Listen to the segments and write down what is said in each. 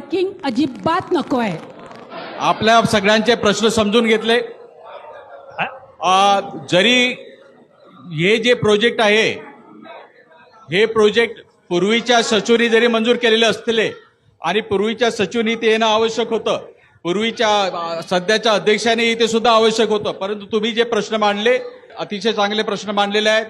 Parking अजिबात नको आहे. आपल्या सगळ्यांचे प्रश्न समजून घेतले. अ, जरी हे जे प्रोजेक्ट आहे हे प्रोजेक्ट पूर्वीच्या सचिवनी जरी मंजूर केलेले असले आणि पूर्वीच्या सचिवनी ते येणं आवश्यक होतं. पूर्वीच्या सध्याच्या अध्यक्षाने ते सुद्धा आवश्यक होतं. परंतु तुम्ही जे प्रश्न मांडले अतिशय चांगले प्रश्न मांडलेले आहेत.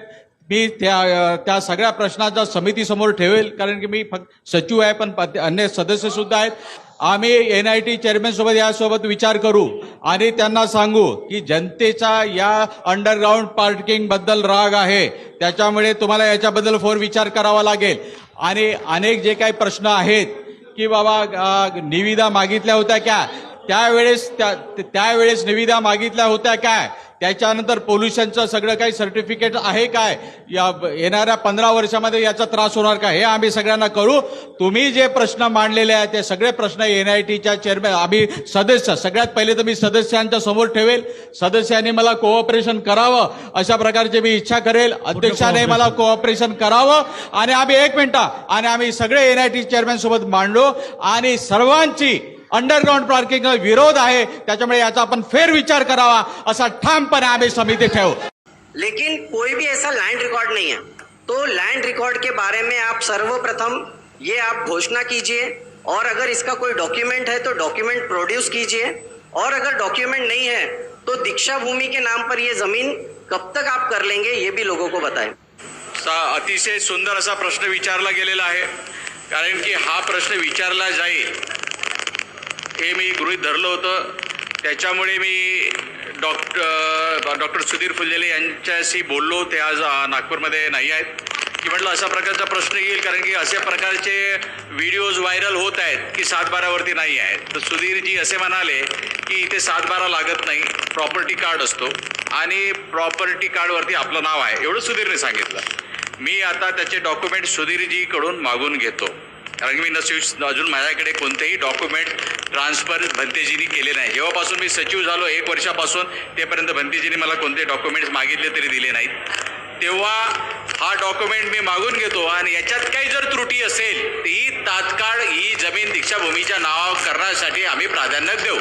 मी त्या त्या सगळ्या प्रश्नाचा समितीसमोर ठेवेल कारण की मी फक्त सचिव आहे पण पद- अन्य सदस्य सुद्धा आहेत. आम्ही एन आय टी चेअरमॅन सोबत यासोबत विचार करू आणि त्यांना सांगू की जनतेचा या अंडरग्राऊंड पार्किंगबद्दल राग आहे. त्याच्यामुळे तुम्हाला याच्याबद्दल फोर विचार करावा लागेल. आणि अनेक जे काही प्रश्न आहेत की बाबा निविदा मागितल्या होत्या क्या त्यावेळेस त्या त्यावेळेस निविदा मागितल्या होत्या काय? त्याच्यानंतर पोल्युशनचं सगळं काही सर्टिफिकेट आहे काय? या येणाऱ्या पंधरा वर्षामध्ये याचा त्रास होणार का हे आम्ही सगळ्यांना करू. तुम्ही जे प्रश्न मांडलेले आहेत ते सगळे प्रश्न एन आय टीच्या चेअरमॅन आम्ही सदस्य सगळ्यात पहिले तर मी सदस्यांच्या समोर ठेवेल. सदस्यांनी मला कोऑपरेशन करावं अशा प्रकारची मी इच्छा करेल. अध्यक्षाने मला कोऑपरेशन करावं. आणि आम्ही एक मिनिटा आणि आम्ही सगळे एन आय टी चेअरमॅन सोबत मांडलो आणि सर्वांची अंडरग्राऊंड पार्किंग विरोध आहे त्याच्यामुळे याचा आपण फेर विचार करावा असा ठामपणे आम्ही समिती ठेवू. लेकिन कोई भी ऐसा लैंड रिकॉर्ड नहीं है। तो लैंड रिकॉर्ड के बारे में आप सर्वप्रथम ये आप घोषणा कीजिए और अगर इसका कोई डॉक्यूमेंट है तो डॉक्यूमेंट प्रोड्यूस कीजिए और अगर डॉक्यूमेंट नहीं है तो दीक्षा भूमि के नाम पर ये ज़मीन कब तक आप कर लेंगे ये भी लोगों को बताएँ। सा अतिशय सुंदर असा प्रश्न विचारला गेलेला आहे कारण की हा प्रश्न विचारला जाईल हे मी गृहीत धरलं होतं. त्याच्यामुळे मी डॉक्टर डॉक्टर सुधीर फुलझेले यांच्याशी बोललो. ते आज नागपूरमध्ये नाही आहेत. की म्हटलं अशा प्रकारचा प्रश्न येईल कारण की अशा प्रकारचे व्हिडिओज व्हायरल होत आहेत की सात बारावरती नाही आहेत. तर सुधीरजी असे म्हणाले की इथे सात बारा लागत नाही. प्रॉपर्टी कार्ड असतो. आणि प्रॉपर्टी कार्डवरती आपलं नाव आहे. एवढं सुधीरने सांगितलं. मी आता त्याचे डॉक्युमेंट सुधीरजीकडून मागून घेतो. कारण की मी अजून माझ्याकडे कोणतेही डॉक्युमेंट ट्रान्सफर भंतेजीनी केले नाही. जेव्हापासून मी सचिव झालो एक वर्षापासून तेपर्यंत भंतेजीने मला कोणते डॉक्युमेंट्स मागितले तरी दिले नाहीत. तेव्हा हा डॉक्युमेंट मी मागून घेतो आणि याच्यात काही जर त्रुटी असेल ती तात्काळ ही जमीन दीक्षाभूमीच्या नावावर करण्यासाठी आम्ही प्राधान्य देऊ.